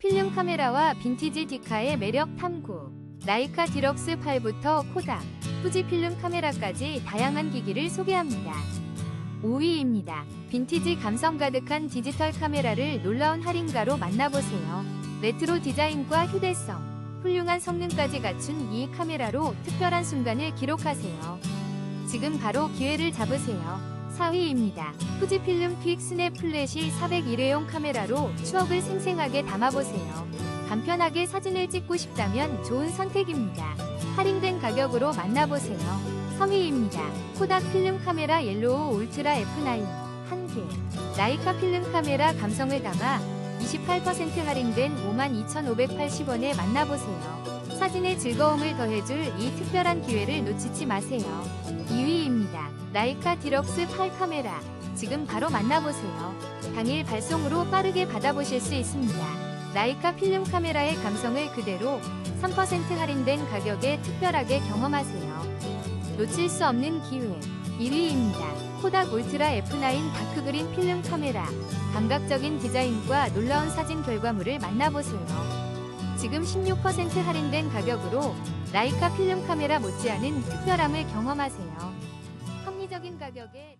필름 카메라와 빈티지 디카의 매력 탐구. 라이카 디럭스 8부터 코닥, 후지 필름 카메라까지 다양한 기기를 소개합니다. 5위입니다. 빈티지 감성 가득한 디지털 카메라를 놀라운 할인가로 만나보세요. 레트로 디자인과 휴대성, 훌륭한 성능까지 갖춘 이 카메라로 특별한 순간을 기록하세요. 지금 바로 기회를 잡으세요. 4위입니다. 후지필름 퀵 스냅 플래시 401회용 카메라로 추억을 생생하게 담아보세요. 간편하게 사진을 찍고 싶다면 좋은 선택입니다. 할인된 가격으로 만나보세요. 3위입니다. 코닥 필름 카메라 옐로우 울트라 F9 1개 라이카 필름 카메라 감성을 담아 28% 할인된 52,580원에 만나보세요. 사진의 즐거움을 더해줄 이 특별한 기회를 놓치지 마세요. 2위입니다. 라이카 디럭스 8 카메라. 지금 바로 만나보세요. 당일 발송으로 빠르게 받아보실 수 있습니다. 라이카 필름 카메라의 감성을 그대로 3% 할인된 가격에 특별하게 경험하세요. 놓칠 수 없는 기회. 1위입니다. 코닥 울트라 F9 다크그린 필름 카메라. 감각적인 디자인과 놀라운 사진 결과물을 만나보세요. 지금 16% 할인된 가격으로 라이카 필름 카메라 못지않은 특별함을 경험하세요. 합리적인 가격에